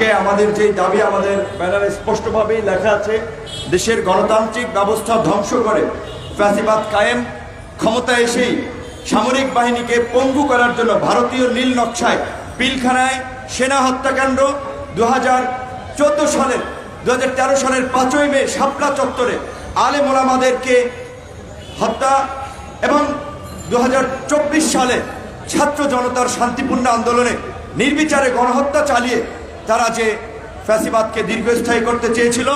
আমাদের যে দাবি আমাদের ব্যানারে স্পষ্টভাবেই লেখা আছে, দেশের গণতান্ত্রিক ব্যবস্থা ধ্বংস করে ফ্যাসিবাদ কায়েম, ক্ষমতা এসেই সামরিক বাহিনীকে পঙ্গু করার জন্য ভারতীয় নীল নকশায় পিলখানায় সেনা হত্যাকাণ্ড দু হাজার চোদ্দ সালের দু হাজার তেরো সালের পাঁচই মে শাপলা চত্বরে আলে মোলামাদেরকে হত্যা এবং দু হাজার চব্বিশ সালে ছাত্র জনতার শান্তিপূর্ণ আন্দোলনে নির্বিচারে গণহত্যা চালিয়ে তারা যে ফ্যাসিবাদকে দীর্ঘস্থায়ী করতে চেয়েছিল,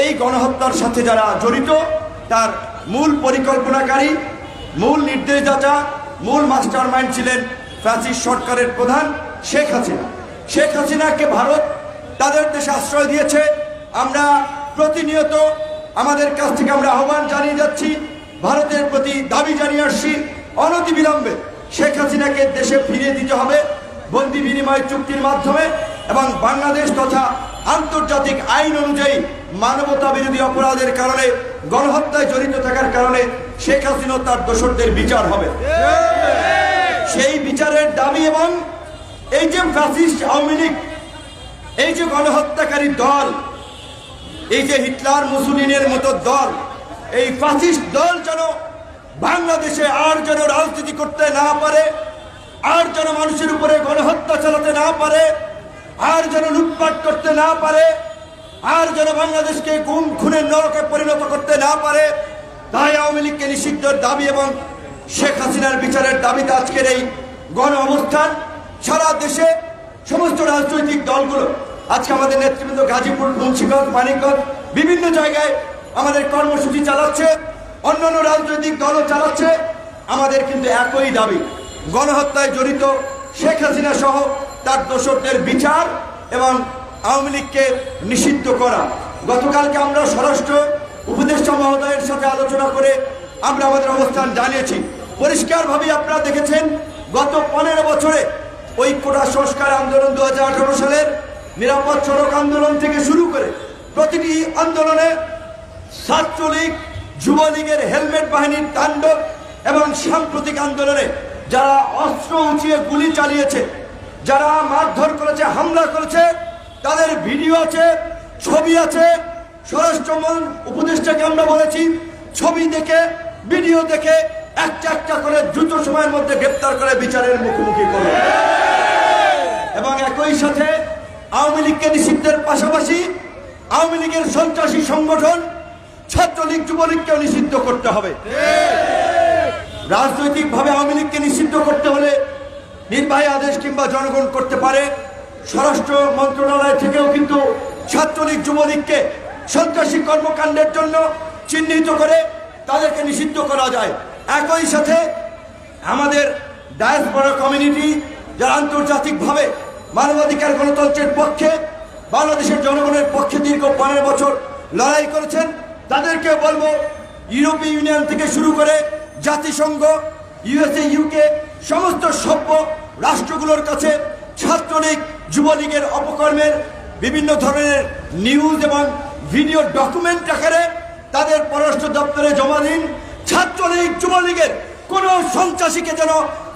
এই গণহত্যার সাথে যারা জড়িত, তার মূল পরিকল্পনাকারী, মূল নির্দেশদাতা, মূল মাস্টার মাইন্ড ছিলেন ফ্যাসিস্ট সরকারের প্রধান শেখ হাসিনা। শেখ হাসিনাকে ভারত তাদের দেশে আশ্রয় দিয়েছে। আমরা প্রতিনিয়ত আমাদের কাছ থেকে আমরা আহ্বান জানিয়ে যাচ্ছি, ভারতের প্রতি দাবি জানিয়ে আসছি, অনতিবিলম্বে শেখ হাসিনাকে দেশে ফিরিয়ে দিতে হবে। বন্দি বিনিময় চুক্তির মাধ্যমে এবং বাংলাদেশ তথা আন্তর্জাতিক আইন অনুযায়ী মানবতা বিরোধী অপরাধের কারণে, গণহত্যায় জড়িত থাকার কারণে শেখ হাসিনা তার দোষরদের বিচার হবে। সেই বিচারের দাবি এবং এই যে ফ্যাসিস্ট আওয়ামী লীগ, এই যে গণহত্যাকারী দল, এই যে হিটলার মুসুলিনের মতো দল, এই ফাসিস্ট দল যেন বাংলাদেশে আর যেন রাজনীতি করতে না পারে, আর যেন মানুষের উপরে গণহত্যা চালাতে না পারে আর যেন লুটপাট করতে না পারে, আর যেন বাংলাদেশকে গুম খুনের নরকে পরিণত করতে না পারে, তাই আওয়ামী লীগকে নিষিদ্ধের দাবি এবং শেখ হাসিনার বিচারের দাবিতে আজকের এই গণ অবস্থান সারা দেশে সমস্ত রাজনৈতিক দলগুলো, আজকে আমাদের নেতৃবৃন্দ গাজীপুর, মুন্সিগঞ্জ, মানিকগঞ্জ, বিভিন্ন জায়গায় আমাদের কর্মসূচি চালাচ্ছে, অন্যান্য রাজনৈতিক দলও চালাচ্ছে, আমাদের কিন্তু একই দাবি, গণহত্যায় জড়িত শেখ হাসিনা সহ তার দোষকদের বিচার এবং আওয়ামী লীগকে নিষিদ্ধ করা। গতকালকে আমরা স্বরাষ্ট্র উপদেষ্টা মহোদয়ের সাথে আলোচনা করে আমরা আমাদের অবস্থান জানিয়েছি। পরিষ্কারভাবে আপনারা দেখেছেন, গত পনেরো বছরে ওই কোটা সংস্কার আন্দোলন দু হাজার আঠারো সালের নিরাপদ সড়ক আন্দোলন থেকে শুরু করে প্রতিটি আন্দোলনে ছাত্রলীগ, যুবলীগের হেলমেট বাহিনীর তাণ্ডব এবং সাম্প্রতিক আন্দোলনে যারা অস্ত্র উঁচিয়ে গুলি চালিয়েছে যারা মারধর করেছে, হামলা করেছে, তাদের ভিডিও আছে, ছবি আছে। স্বরাষ্ট্র মন- উপদেষ্টাকে আমরা বলেছি, ছবি দেখে, ভিডিও দেখে, একটা একটা করে দ্রুত সময়ের মধ্যে গ্রেপ্তার করে বিচারের মুখোমুখি করুন। এবং একই সাথে আওয়ামী লীগকে নিষিদ্ধের পাশাপাশি আওয়ামী লীগের সন্ত্রাসী সংগঠন, ছাত্রলীগ, যুবলীগকেও নিষিদ্ধ করতে হবে। রাজনৈতিকভাবে আওয়ামী লীগকে নিষিদ্ধ করতে হলে নির্বাহী আদেশ কিংবা জনগণ করতে পারে। স্বরাষ্ট্র মন্ত্রণালয় থেকেও কিন্তু ছাত্রলীগ, যুবলীগকে সন্ত্রাসী কর্মকাণ্ডের জন্য চিহ্নিত করে তাদেরকে নিষিদ্ধ করা যায়। একই সাথে আমাদের ডায়াসপোরা কমিউনিটি যারা আন্তর্জাতিকভাবে মানবাধিকার গণতন্ত্রের পক্ষে, বাংলাদেশের জনগণের পক্ষে দীর্ঘ পনেরো বছর লড়াই করেছেন তাদেরকে বলব, ইউরোপীয় ইউনিয়ন থেকে শুরু করে জাতিসংঘ, ইউএসএ, ইউকে সমস্ত সভ্য রাষ্ট্রগুলোর কাছে ছাত্রলীগ, যুবলীগের অপকর্মের বিভিন্ন ধরনের নিউজ এবং ভিডিও ডকুমেন্ট আকারে তাদের পররাষ্ট্র দপ্তরে জমা দিন। ছাত্রলীগ, যুবলীগের কোন সন্ত্রাসীকে যেন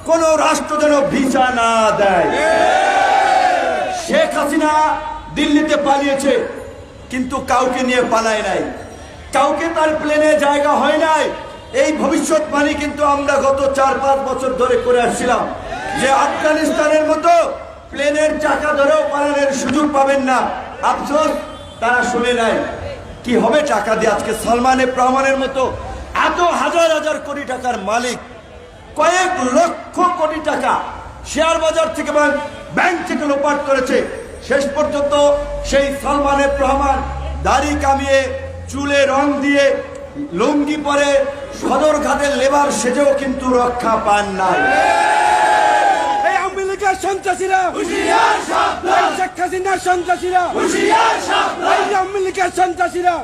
কোন রাষ্ট্র যেন ভিসা না দেয়। শেখ হাসিনা দিল্লিতে পালিয়েছে, কিন্তু কাউকে নিয়ে পালায় নাই। কাউকে তার প্লেনে জায়গা হয় নাই। এই ভবিষ্যৎবাণী কিন্তু আমরা গত চার, পাঁচ বছর ধরে করে আসছিলাম। যে আফগানিস্তানের মতো প্লেনের চাকা ধরেও পালানোর সুযোগ পাবেন না। আফসোস, তারা শুনে নাই কি হবে টাকা দিয়ে? আজকে সালমানে প্রমাণের মতো এত হাজার হাজার কোটি টাকার মালিক, কয়েক লক্ষ কোটি টাকা শেয়ার বাজার থেকে এবং ব্যাংক থেকে লোপাট করেছে। শেষ পর্যন্ত সেই সালমানের রহমান দাড়ি কামিয়ে, চুলে রং দিয়ে লুঙ্গি পরে সদর সদরঘাটের লেবার সেজেও কিন্তু রক্ষা পান নাই। সন্ত্রাসীরা শেখ হাসিনার সন্ত্রাসীরা আওয়ামী লীগের সন্ত্রাসীরা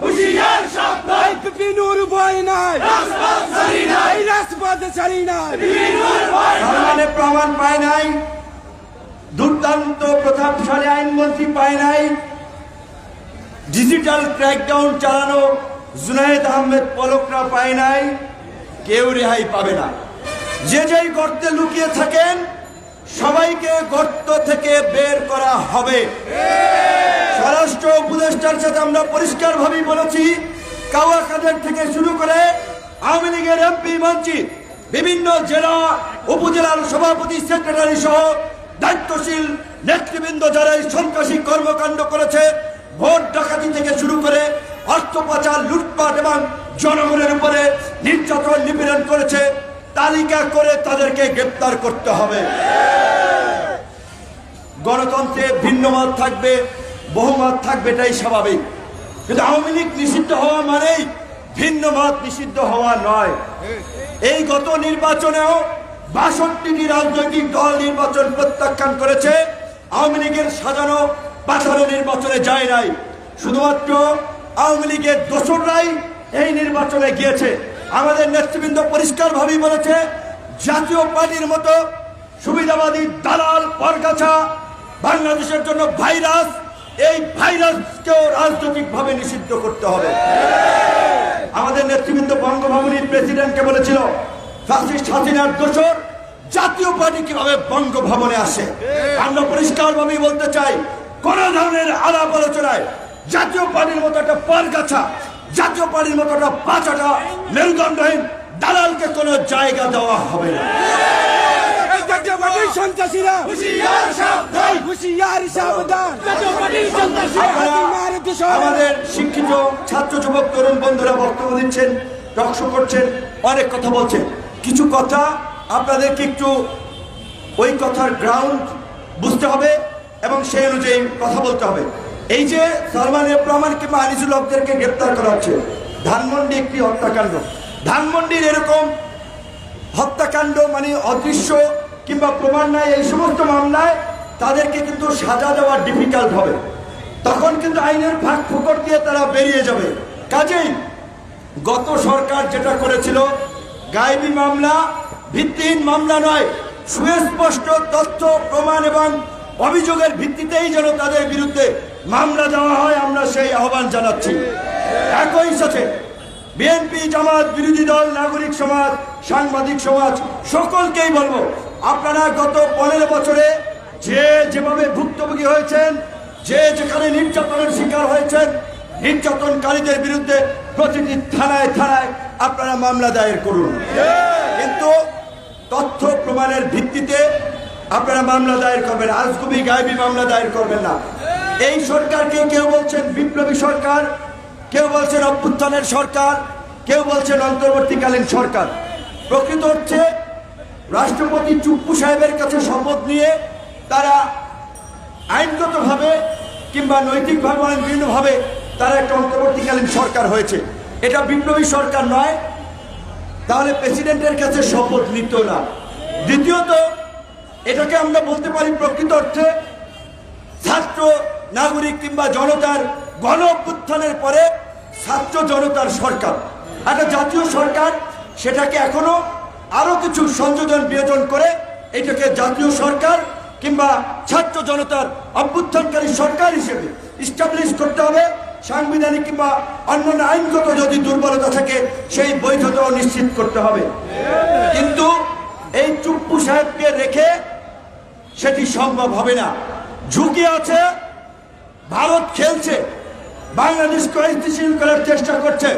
ভয় এই রাজপথে ছাড়ি বিনুর প্রমাণ পায় নাই দুর্দান্ত প্রতাপশালী আইনমন্ত্রী পায় নাই ডিজিটাল ক্র্যাকডাউন চালানো জুনায়েদ আহমেদ পলকরা পায় নাই, কেউ রেহাই পাবে না। যে যেই গর্তে লুকিয়ে থাকেন, সবাইকে গর্ত থেকে বের করা হবে। উপদেষ্টার সাথে আমরা পরিষ্কারভাবেই বলেছি কাওয়া কাদের থেকে শুরু করে আওয়ামী লীগের এমপি, মন্ত্রী, বিভিন্ন জেলা, উপজেলার সভাপতি, সেক্রেটারি সহ দায়িত্বশীল নেতৃবৃন্দ যারা এই সন্ত্রাসী কর্মকাণ্ড করেছে, ভোট ডাকাতি থেকে শুরু করে অর্থ পাচার লুটপাট এবং জনগণের উপরে নির্যাতন নিপীড়ন করেছে, তালিকা করে তাদেরকে গ্রেপ্তার করতে হবে। গণতন্ত্রে ভিন্ন মত থাকবে, বহুমত থাকবে, এটাই স্বাভাবিক। কিন্তু আওয়ামী লীগ নিষিদ্ধ হওয়া মানেই ভিন্ন মত নিষিদ্ধ হওয়া নয়। এই গত নির্বাচনেও বাষট্টিটি রাজনৈতিক দল নির্বাচন প্রত্যাখ্যান করেছে। আওয়ামী লীগের সাজানো পাথানো নির্বাচনে যায় নাই। শুধুমাত্র আওয়ামী লীগের দোসররাই এই নির্বাচনে গিয়েছে। আমাদের নেতৃবৃন্দ পরিষ্কারভাবেই বলেছে, জাতীয় পার্টির মতো সুবিধাবাদী দালাল পরগাছা বাংলাদেশের জন্য ভাইরাস, এই ভাইরাসকেও রাজনৈতিকভাবে নিষিদ্ধ করতে হবে। আমাদের নেতৃবৃন্দ বঙ্গভবনের প্রেসিডেন্টকে বলেছিল ফ্যাসিস্ট হাসিনার দোষর জাতীয় পার্টি কীভাবে বঙ্গভবনে আসে? আমরা পরিষ্কারভাবে বলতে চাই, কোন ধরনের আলাপ আলোচনায় জাতীয় পার্টির মতো একটা পারগাছা জাতীয় পার্টির মতো একটা পাঁচাটা মেরুদণ্ডহীন দালালকে কোনো জায়গা দেওয়া হবে না। জাতীয় পার্টির সন্ত্রাসীরা হুশিয়ার সাবধান। আমাদের শিক্ষিত ছাত্র যুবক তরুণ বন্ধুরা বক্তব্য দিচ্ছেন করছেন অনেক কথা বলছেন। কিছু কথা আপনাদেরকে একটু ওই কথার গ্রাউন্ড বুঝতে হবে এবং সেই অনুযায়ী কথা বলতে হবে। এই যে সালমান রহমান কিংবা আনিসুল হকদেরকে গ্রেপ্তার করা হচ্ছে, ধানমন্ডি একটি হত্যাকাণ্ড। ধানমন্ডির এরকম হত্যাকাণ্ড মানে অদৃশ্য কিংবা প্রমাণ নাই, এই সমস্ত মামলায় তাদেরকে কিন্তু সাজা দেওয়া ডিফিকাল্ট হবে। তখন কিন্তু আইনের ফাঁক ফুকর দিয়ে তারা বেরিয়ে যাবে। কাজেই গত সরকার যেটা করেছিল, গায়েবী মামলা ভিত্তিহীন মামলা নয়, সুস্পষ্ট তথ্য, প্রমাণ এবং অভিযোগের ভিত্তিতেই যেন তাদের বিরুদ্ধে মামলা দেওয়া হয়, আমরা সেই আহ্বান জানাচ্ছি। একই সাথে বিএনপি, জামাত, বিরোধী দল, নাগরিক সমাজ, সাংবাদিক সমাজ, সকলকেই বলব, আপনারা গত পনেরো বছরে যে যেভাবে ভুক্তভোগী হয়েছেন, যে যেখানে নির্যাতনের শিকার হয়েছেন, নির্যাতনকারীদের বিরুদ্ধে প্রতিটি থানায় থানায় আপনারা মামলা দায়ের করুন। কিন্তু তথ্য প্রমাণের ভিত্তিতে আপনারা মামলা দায়ের করবেন, আজগুবি গায়েবী মামলা দায়ের করবেন না। এই সরকারকে কেউ বলছেন বিপ্লবী সরকার, কেউ বলছেন অভ্যুত্থানের সরকার, কেউ বলছেন অন্তর্বর্তীকালীন সরকার। প্রকৃত হচ্ছে রাষ্ট্রপতি চুপ্পু সাহেবের কাছে শপথ নিয়ে তারা আইনগতভাবে কিংবা নৈতিকভাবে অনেক বিভিন্নভাবে তারা একটা অন্তর্বর্তীকালীন সরকার হয়েছে। এটা বিপ্লবী সরকার নয়, তাহলে প্রেসিডেন্টের কাছে শপথ নিত না। দ্বিতীয়ত এটাকে আমরা বলতে পারি প্রকৃত অর্থে ছাত্র, নাগরিক কিংবা জনতার গণ অভ্যুত্থানের পরে ছাত্র জনতার সরকার। একটা জাতীয় সরকার, সেটাকে এখনও আরও কিছু সংযোজন বিয়োজন করে এটাকে জাতীয় সরকার কিংবা ছাত্র জনতার অভ্যুত্থানকারী সরকার হিসেবে ইস্টাবলিশ করতে হবে। সাংবিধানিক কিংবা অন্যান্য আইনগত যদি দুর্বলতা থাকে, সেই বৈধতাও নিশ্চিত করতে হবে। কিন্তু এই চুপ্পু সাহেবকে রেখে সেটি সম্ভব হবে না। ঝুঁকি আছে, ভারত খেলছে বাংলাদেশকে অস্থিতিশীল করার চেষ্টা করছে,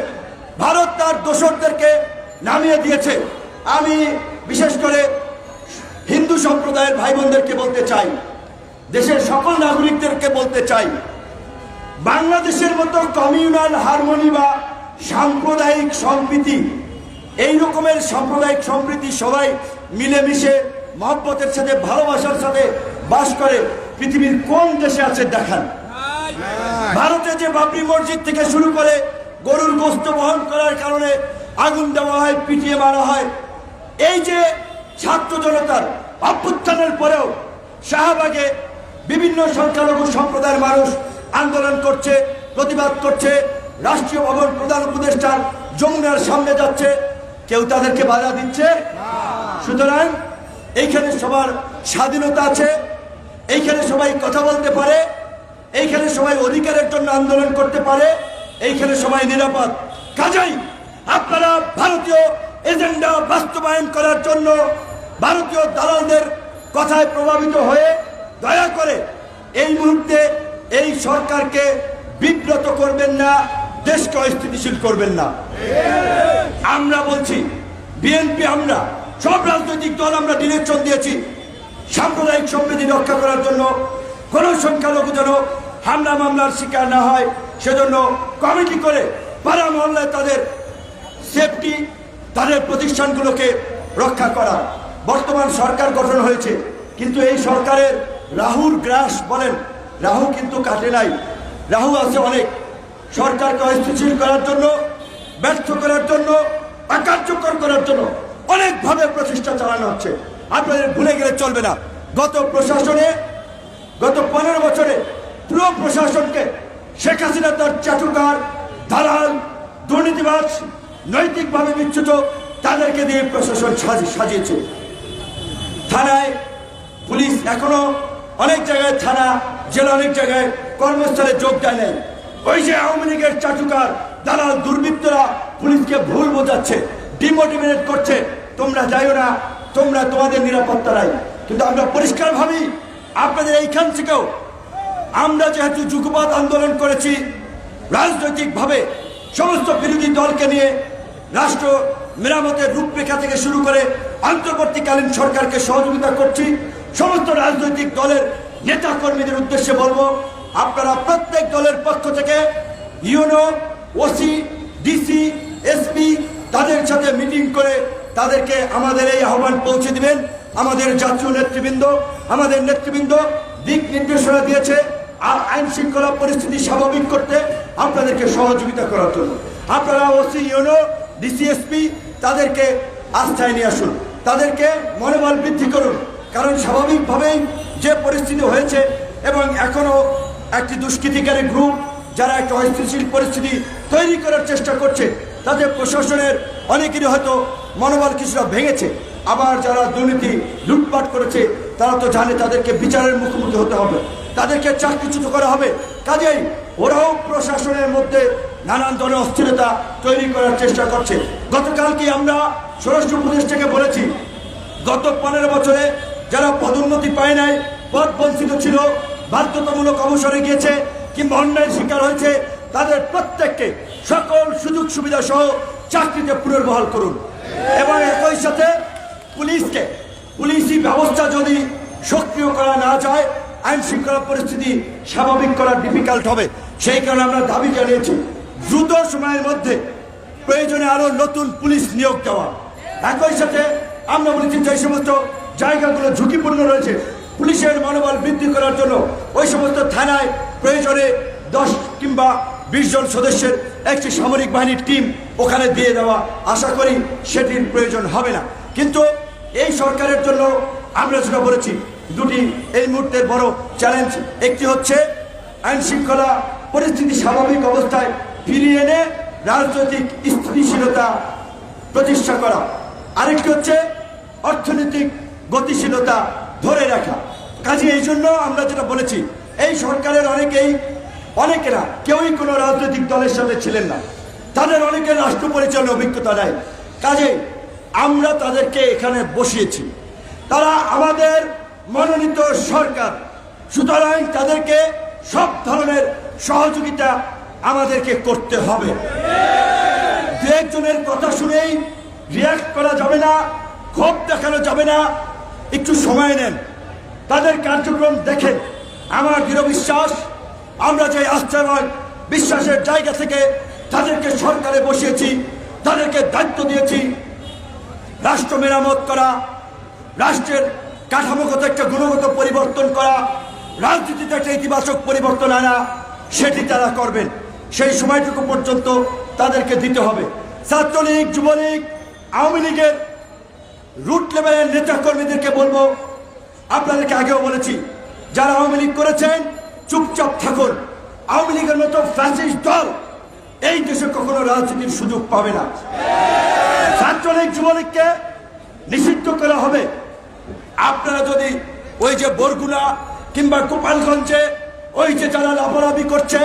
ভারত তার দোসরদেরকে নামিয়ে দিয়েছে। আমি বিশেষ করে হিন্দু সম্প্রদায়ের ভাই বোনদেরকে বলতে চাই, দেশের সকল নাগরিকদেরকে বলতে চাই, বাংলাদেশের মতো কমিউনাল হারমোনি বা সাম্প্রদায়িক সম্প্রীতি, এই রকমের সাম্প্রদায়িক সম্প্রীতি সবাই মিলেমিশে মহব্বতের সাথে, ভালোবাসার সাথে বাস করে পৃথিবীর কোন দেশে আছে দেখান। ভারতে যে বাবরি মসজিদ থেকে শুরু করে গরুর গোস্ত বহন করার কারণে আগুন দেওয়া হয়, পিটিয়ে মারা হয়, এই যে ছাত্র জনতার অভ্যুত্থানের পরেও শাহবাগে বিভিন্ন সংখ্যালঘু সম্প্রদায়ের মানুষ আন্দোলন করছে, প্রতিবাদ করছে, রাষ্ট্রীয় ভবন প্রধান উপদেষ্টার যমুনার সামনে যাচ্ছে, কেউ তাদেরকে বাধা দিচ্ছে? সুতরাং এইখানে সবার স্বাধীনতা আছে, এইখানে সবাই কথা বলতে পারে, এইখানে সবাই অধিকারের জন্য আন্দোলন করতে পারে, এইখানে সবাই নিরাপদ। কাজেই আপনারা ভারতীয় এজেন্ডা বাস্তবায়ন করার জন্য ভারতীয় দালালদের কথায় প্রভাবিত হয়ে দয়া করে এই মুহূর্তে এই সরকারকে বিব্রত করবেন না, দেশকে অস্থিতিশীল করবেন না। আমরা বলছি, বিএনপি আমরা সব রাজনৈতিক দল আমরা ডিরেকশন দিয়েছি। সাম্প্রদায়িক সম্প্রীতি রক্ষা করার জন্য কোন সংখ্যালঘু যেন হামলা মামলার শিকার না হয়, সেজন্য কমিটি করে পাড়া মহল্লায় তাদের সেফটি তাদের প্রতিষ্ঠানগুলোকে রক্ষা করা। বর্তমান সরকার গঠন হয়েছে, কিন্তু এই সরকারের রাহুর গ্রাস বলেন, রাহু কিন্তু কাটে নাই। রাহু আছে অনেক। সরকারকে অস্থিতিশীল করার জন্য, ব্যর্থ করার জন্য, অকার্যকর করার জন্য। অনেকভাবে প্রচেষ্টা চালানো হচ্ছে। আপনাদের ভুলে গেলে চলবে না। গত প্রশাসনে, গত পনেরো বছরে পুরো প্রশাসনকে শেখ হাসিনা, তার চাটুকার, দালাল, দুর্নীতিবাজ, নৈতিকভাবে বিচ্যুত, তাদেরকে দিয়ে প্রশাসন সাজি- সাজিয়েছে। থানায় পুলিশ এখনও অনেক জায়গায়, থানা, জেলা অনেক জায়গায় কর্মস্থলে যোগ দেয় নাই। ওই যে আওয়ামী লীগের চাটুকার, দালাল, দুর্বৃত্তরা পুলিশকে ভুল বোঝাচ্ছে, ডিমোটিভেট করছে তোমরা যাইও না, তোমরা তোমাদের নিরাপত্তা নাই। কিন্তু আমরা পরিষ্কার ভাবি, আপনাদের এইখান থেকেও আমরা যেহেতু যুগপৎ আন্দোলন করেছি, রাজনৈতিকভাবে সমস্ত বিরোধী দলকে নিয়ে রাষ্ট্র মেরামতের রূপরেখা থেকে শুরু করে অন্তর্বর্তীকালীন সরকারকে সহযোগিতা করছি, সমস্ত রাজনৈতিক দলের নেতা কর্মীদের উদ্দেশ্যে বলব, আপনারা প্রত্যেক দলের পক্ষ থেকে ইউনো, ওসি, ডিসি, এসপি, তাদের সাথে মিটিং করে তাদেরকে আমাদের এই আহ্বান পৌঁছে দিবেন। আমাদের জাতীয় নেতৃবৃন্দ, আমাদের নেতৃবৃন্দ দিক নির্দেশনা দিয়েছে আর আইন শৃঙ্খলা পরিস্থিতি স্বাভাবিক করতে আপনাদেরকে সহযোগিতা করার জন্য। আপনারা ওসি, ইউনো, ডিসিএসপি, তাদেরকে আস্থায় নিয়ে আসুন। তাদেরকে মনোবল বৃদ্ধি করুন। কারণ স্বাভাবিকভাবেই যে পরিস্থিতি হয়েছে এবং এখনও একটি দুষ্কৃতিকারী গ্রুপ যারা একটা অস্থিতিশীল পরিস্থিতি তৈরি করার চেষ্টা করছে তাদের প্রশাসনের অনেকেরই হয়তো মনোবল কিছুটা ভেঙেছে। আবার যারা দুর্নীতি লুটপাট করেছে, তারা তো জানে তাদেরকে বিচারের মুখোমুখি হতে হবে। তাদেরকে চাকরিচ্যুত করা হবে। কাজেই ওরাও প্রশাসনের মধ্যে নানান ধরনের অস্থিরতা তৈরি করার চেষ্টা করছে। গতকালকে আমরা স্বরাষ্ট্র উপদেষ্টাকে বলেছি, গত পনেরো বছরে যারা পদোন্নতি পায় নাই পদ বঞ্চিত ছিল, বাধ্যতামূলক অবসরে গিয়েছে কিংবা অন্যায়ের শিকার হয়েছে, তাদের প্রত্যেককে সকল সুযোগ সুবিধা সহ চাকরিতে পুনর্বহাল করুন। এবং একই সাথে পুলিশকে, পুলিশি ব্যবস্থা যদি সক্রিয় করা না যায় আইন শৃঙ্খলা পরিস্থিতি স্বাভাবিক করা ডিফিকাল্ট হবে। সেই কারণে আমরা দাবি জানিয়েছি, দ্রুত সময়ের মধ্যে প্রয়োজনে আরও নতুন পুলিশ নিয়োগ দেওয়া। একই সাথে আমরা বলেছি যে সমস্ত জায়গাগুলো ঝুঁকিপূর্ণ রয়েছে, পুলিশের মনোবল বৃদ্ধি করার জন্য ওই সমস্ত থানায় প্রয়োজনে দশ কিংবা বিশ জন সদস্যের একটি সামরিক বাহিনীর টিম ওখানে দিয়ে দেওয়া আশা করি সেটির প্রয়োজন হবে না। কিন্তু এই সরকারের জন্য আমরা যেটা বলেছি, দুটি এই মুহূর্তের বড় চ্যালেঞ্জ একটি হচ্ছে আইন শৃঙ্খলা পরিস্থিতি স্বাভাবিক অবস্থায় ফিরিয়ে এনে রাজনৈতিক স্থিতিশীলতা প্রতিষ্ঠা করা। আরেকটি হচ্ছে অর্থনৈতিক গতিশীলতা ধরে রাখা। কাজে এই জন্য আমরা যেটা বলেছি, এই সরকারের অনেকেই, অনেকেরা কেউই কোনো রাজনৈতিক দলের সাথে ছিলেন না। তাদের অনেকের রাষ্ট্র পরিচালনার অভিজ্ঞতা নাই। কাজে আমরা তাদেরকে এখানে বসিয়েছি। তারা আমাদের মনোনীত সরকার। সুতরাং তাদেরকে সব ধরনের সহযোগিতা আমাদেরকে করতে হবে। একজনের কথা শুনেই রিয়াক্ট করা যাবে না, ক্ষোভ দেখানো যাবে না। একটু সময় নেন। তাদের কার্যক্রম দেখেন। আমার দৃঢ় বিশ্বাস, আমরা যে আস্থা বিশ্বাসের জায়গা থেকে তাদেরকে সরকারে বসিয়েছি, তাদেরকে দায়িত্ব দিয়েছি। রাষ্ট্র মেরামত করা, রাষ্ট্রের কাঠামোগত একটা গুণগত পরিবর্তন করা, রাজনীতিতে একটা ইতিবাচক পরিবর্তন আনা, সেটি তারা করবেন। সেই সময়টুকু পর্যন্ত তাদেরকে দিতে হবে। ছাত্রলীগ, যুবলীগ, আওয়ামী লীগের রুট লেভেলের নেতা কর্মীদেরকে বলব, আপনাদেরকে আগেও বলেছি, যারা আওয়ামী লীগ করেছেন, চুপচাপ থাকুন। আওয়ামী লীগের মতো ফ্যাসিস্ট দল এই দেশে কখনো রাজনীতির সুযোগ পাবে না। ছাত্রলীগ যুবলীগকে নিষিদ্ধ করা হবে। আপনারা যদি ওই যে বরগুনা কিংবা গোপালগঞ্জে ওই যে যারা লাফালাফি করছে,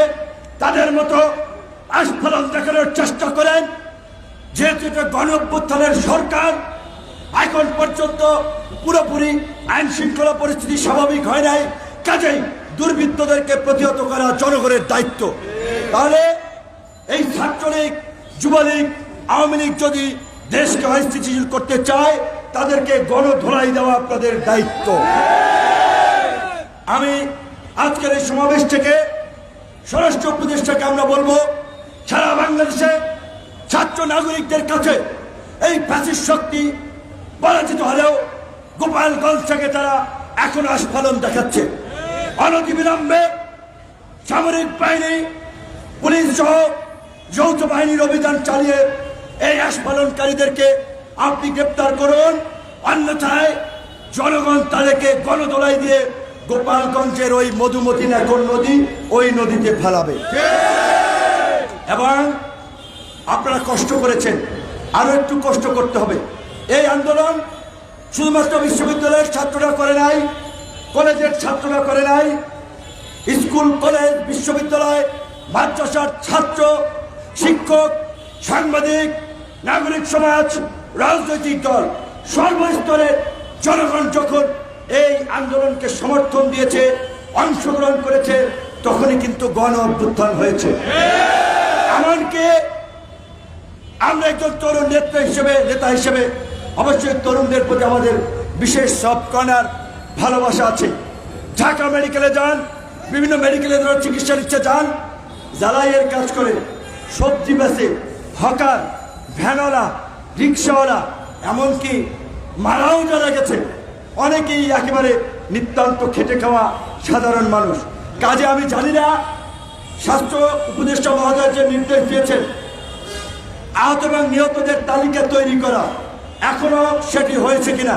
তাদের মতো আস্ফলন দেখানোর চেষ্টা করেন, যেহেতু এটা গণঅভ্যুত্থানের সরকার, এখন পর্যন্ত পুরোপুরি আইন শৃঙ্খলা পরিস্থিতি স্বাভাবিক হয় নাই, কাজেই দুর্বৃত্তদেরকে প্রতিহত করা জনগণের দায়িত্ব। তাহলে এই ছাত্রলীগ, যুবলীগ, আওয়ামী লীগ যদি দেশকে অস্থিতিশীল করতে চায়, তাদেরকে গণধোলাই দেওয়া আপনাদের দায়িত্ব। আমি আজকের এই সমাবেশ থেকে স্বরাষ্ট্র উপদেষ্টাকে আমরা বলব, সারা বাংলাদেশে ছাত্র নাগরিকদের কাছে এই ফ্যাসিস শক্তি পরাজিত হলেও গোপালগঞ্জ থেকে তারা এখন আস্ফালন দেখাচ্ছে। অনতিবিলম্বে সামরিক বাহিনী, পুলিশ সহ যৌথ বাহিনীর অভিযান চালিয়ে এই আস্ফালনকারীদেরকে আপনি গ্রেপ্তার করুন। অন্যথায় জনগণ তাদেরকে গণদোলাই দিয়ে গোপালগঞ্জের ওই মধুমতি নাগর নদী, ওই নদীতে ফেলাবে। এবং আপনারা কষ্ট করেছেন, আরও একটু কষ্ট করতে হবে। এই আন্দোলন শুধুমাত্র বিশ্ববিদ্যালয়ের ছাত্ররা করে নাই, কলেজের ছাত্ররা করে নাই, স্কুল, কলেজ, বিশ্ববিদ্যালয়, মাদ্রাসার ছাত্র শিক্ষক, সাংবাদিক, নাগরিক সমাজ, রাজনৈতিক দল, সর্বস্তরের জনগণ যখন এই আন্দোলনকে সমর্থন দিয়েছে, অংশগ্রহণ করেছে, তখনই কিন্তু গণ অভ্যুত্থান হয়েছে। এমনকি আমরা একজন তরুণ নেতা হিসেবে নেতা হিসেবে অবশ্যই তরুণদের প্রতি আমাদের বিশেষ সব কণার ভালোবাসা আছে। ঢাকা মেডিকেলে যান, বিভিন্ন মেডিকেলে যারা চিকিৎসা নিচ্ছে যান জ্বালাইয়ের কাজ করে সবজি বেচে, হকার, ভ্যানওয়ালা, রিক্সাওয়ালা, এমনকি মারাও যারা গেছে, অনেকেই একেবারে নিতান্ত খেটে খাওয়া সাধারণ মানুষ। কাজে আমি জানি না স্বাস্থ্য উপদেষ্টা মহোদয় যে নির্দেশ দিয়েছেন, আহত এবং নিহতদের তালিকা তৈরি করা। এখনও সেটি হয়েছে কিনা?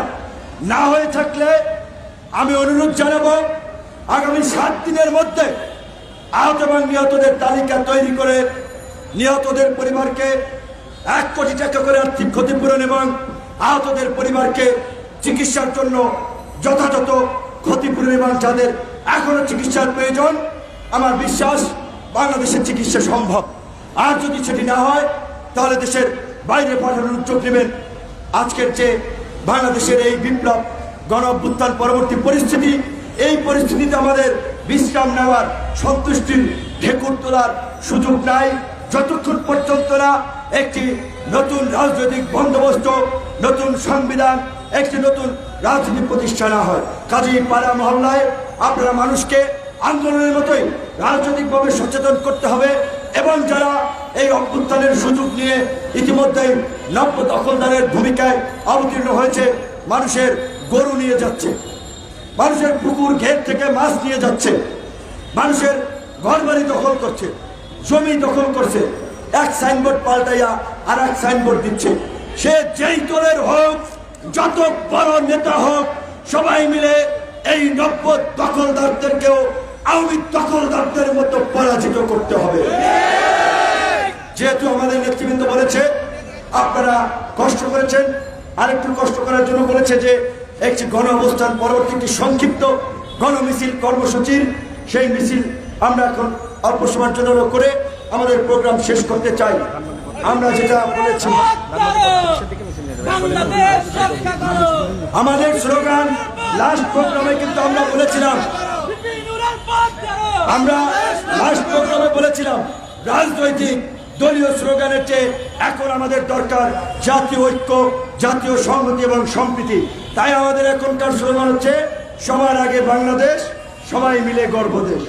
না হয়ে থাকলে আমি অনুরোধ জানাব, আগামী সাত দিনের মধ্যে আহত এবং নিহতদের তালিকা তৈরি করে নিহতদের পরিবারকে এক কোটি টাকা করে আর্থিক ক্ষতিপূরণ এবং আহতদের পরিবারকে চিকিৎসার জন্য যথাযথ ক্ষতিপূরণ এবং যাদের এখনও চিকিৎসার প্রয়োজন, আমার বিশ্বাস বাংলাদেশের চিকিৎসা সম্ভব। আর যদি সেটি না হয়, তাহলে দেশের বাইরে পাঠানোর উদ্যোগ নেবেন। আজকের যে বাংলাদেশের এই বিপ্লব, গণ অভ্যুত্থান পরবর্তী পরিস্থিতি, এই পরিস্থিতিতে আমাদের বিশ্রাম নেওয়ার সন্তুষ্টির ঢেকুর তোলার সুযোগ নাই। যতক্ষণ পর্যন্ত না একটি নতুন রাজনৈতিক বন্দোবস্ত, নতুন সংবিধান, একটি নতুন রাজনীতি প্রতিষ্ঠা না হয়। কাজী পাড়া মহল্লায় আপনারা মানুষকে আন্দোলনের মতোই রাজনৈতিকভাবে সচেতন করতে হবে এবং যারা এই অভ্যুত্থানের সুযোগ নিয়ে ইতিমধ্যেই নব্য দখলদারের ভূমিকায় অবতীর্ণ হয়েছে, মানুষের গরু নিয়ে যাচ্ছে, মানুষের পুকুর, ঘের থেকে মাছ নিয়ে যাচ্ছে, মানুষের ঘর বাড়ি দখল করছে। জমি দখল করছে। এক সাইনবোর্ড পাল্টাইয়া আর এক সাইনবোর্ড দিচ্ছে। সে যেই দলের হোক, যত বড় নেতা হোক, সবাই মিলে এই নব্য দখলদারদেরকেও আওয়ামী দখলদারদের মতো পরাজিত করতে হবে। যেহেতু আমাদের নেতৃবৃন্দ বলেছে, আপনারা কষ্ট করেছেন, আরেকটু কষ্ট করার জন্য বলেছে যে, একটি গণ অবস্থান পরবর্তী সংক্ষিপ্ত গণ মিছিল কর্মসূচির, সেই মিছিল আমরা এখন অল্প সময়ের জন্য করে আমাদের প্রোগ্রাম শেষ করতে চাই। আমরা যেটা বলেছি, আমাদের স্লোগান লাস্ট প্রোগ্রামে কিন্তু আমরা বলেছিলাম। আমরা লাস্ট প্রোগ্রামে বলেছিলাম, রাজনৈতিক দলীয় স্লোগানের চেয়ে এখন আমাদের দরকার জাতীয় ঐক্য, জাতীয় সংহতি এবং সম্প্রীতি। তাই আমাদের এখনকার স্লোগান হচ্ছে, সবার আগে বাংলাদেশ, সবাই মিলে গর্বদেশ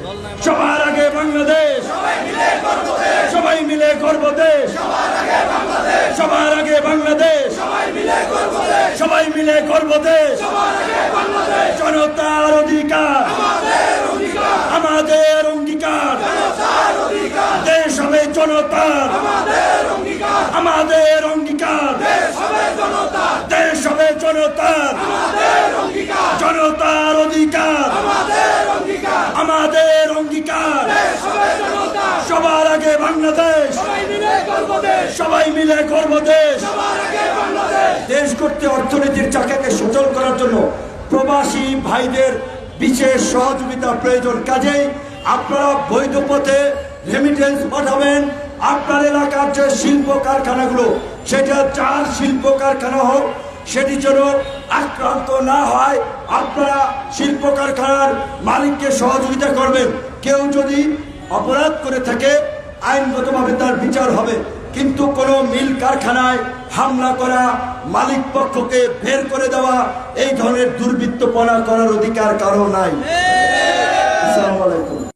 সবার আগে বাংলাদেশ। সবাই মিলে করব দেশ। সবার আগে বাংলাদেশ। সবাই মিলে করব দেশ। জনতার অধিকার। আমাদের অঙ্গীকার। দেশ হবে জনতার। আমাদের অঙ্গীকার। দেশ হবে জনতার। জনতার অধিকার। আমাদের অঙ্গীকার। সবার আগে বাংলাদেশ। সবাই মিলে গর্ব দেশ। দেশ করতে অর্থনীতির চাকাকে সচল করার জন্য প্রবাসী ভাইদের বিশেষ সহযোগিতা প্রয়োজন। কাজেই আপনারা বৈধ পথে রেমিটেন্স পাঠাবেন আপনার এলাকার যে শিল্প কারখানাগুলো, সেটা চার শিল্প কারখানা হোক সেটি যেন আক্রান্ত না হয় আপনারা শিল্প কারখানার মালিককে সহযোগিতা করবেন। কেউ যদি অপরাধ করে থাকে, আইনগতভাবে তার বিচার হবে। কিন্তু কোনো মিল কারখানায় হামলা করা মালিক পক্ষকে বের করে দেওয়া এই ধরনের দুর্বৃত্তপনা করার অধিকার কারও নাই। আসসালামু আলাইকুম।